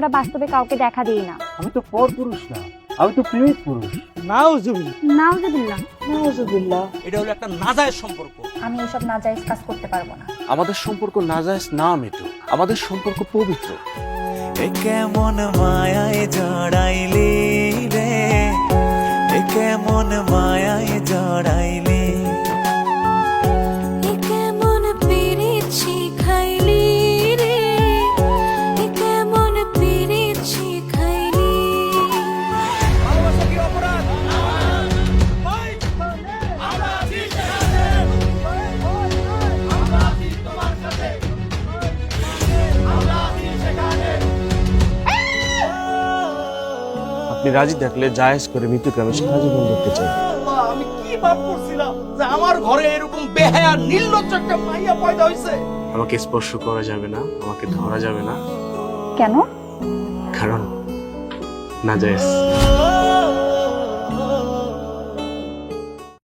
আমরা বাস্তবে কাউকে দেখা দিই না। আমি তো পর পুরুষ না আমি তো প্রেমিক পুরুষ নাউজুবিল্লাহ নাউজুবিল্লাহ নাউজুবিল্লাহ এটা হলো একটা নাজায়েজ সম্পর্ক। আমি এসব নাজায়েজ কাজ করতে পারব না। আমাদের সম্পর্ক নাজায়েজ না মেটু আমাদের সম্পর্ক পবিত্র। এ কেমন মায়ায় জড়াইলি রে? এ কেমন মায়ায় জড়াইলি আপনি রাজি থাকলে জায়েজ করে মৃত্যুকে আমি সারা জীবন দেখতে চাই আমি কি পাপ করছিলাম যে আমার ঘরে এরকম বেহায়া নির্লজ্জ একটা মাইয়া পয়দা হইছে? আমাকে স্পর্শ করা যাবে না আমাকে ধরা যাবে না। কেন? কারণ নাজায়েজ